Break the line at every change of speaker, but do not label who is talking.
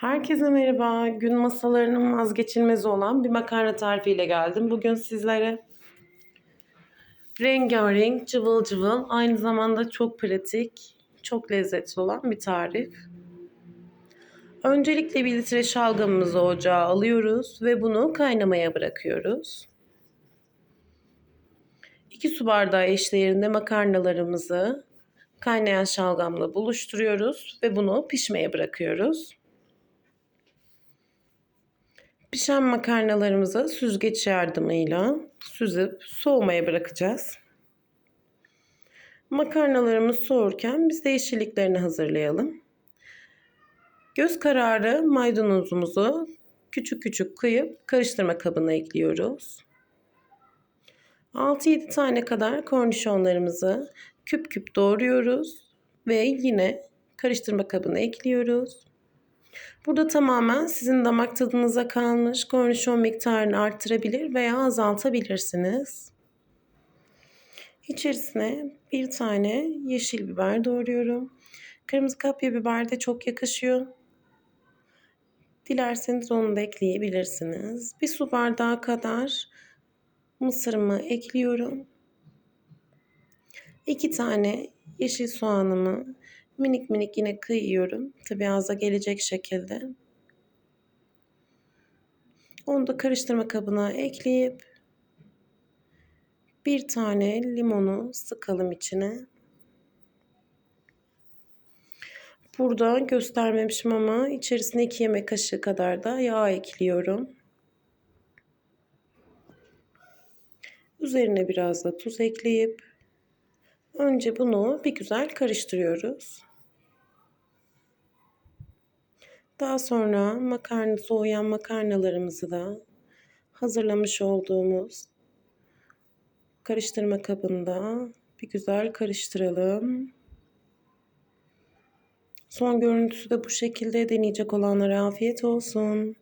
Herkese merhaba. Gün masalarının vazgeçilmezi olan bir makarna tarifiyle geldim. Bugün sizlere rengarenk, cıvıl cıvıl, aynı zamanda çok pratik, çok lezzetli olan bir tarif. Öncelikle bir litre şalgamımızı ocağa alıyoruz ve bunu kaynamaya bırakıyoruz. 2 su bardağı eşdeğerinde makarnalarımızı kaynayan şalgamla buluşturuyoruz ve bunu pişmeye bırakıyoruz. Pişen makarnalarımızı süzgeç yardımıyla süzüp soğumaya bırakacağız. Makarnalarımız soğurken biz de yeşilliklerini hazırlayalım. Göz kararı maydanozumuzu küçük küçük kıyıp karıştırma kabına ekliyoruz. 6-7 tane kadar kornişonlarımızı küp küp doğruyoruz ve yine karıştırma kabına ekliyoruz. Burada tamamen sizin damak tadınıza kalmış kornişon miktarını arttırabilir veya azaltabilirsiniz. İçerisine bir tane yeşil biber doğruyorum. Kırmızı kapya biber de çok yakışıyor. Dilerseniz onu da ekleyebilirsiniz. Bir su bardağı kadar mısırımı ekliyorum. İki tane yeşil soğanımı minik minik yine kıyıyorum. Tabi ağza gelecek şekilde. Onu da karıştırma kabına ekleyip bir tane limonu sıkalım içine. Burada göstermemişim ama içerisine 2 yemek kaşığı kadar da yağ ekliyorum. Üzerine biraz da tuz ekleyip önce bunu bir güzel karıştırıyoruz. Daha sonra makarna soğuyan makarnalarımızı da hazırlamış olduğumuz karıştırma kabında bir güzel karıştıralım. Son görüntüsü de bu şekilde deneyecek olanlara afiyet olsun.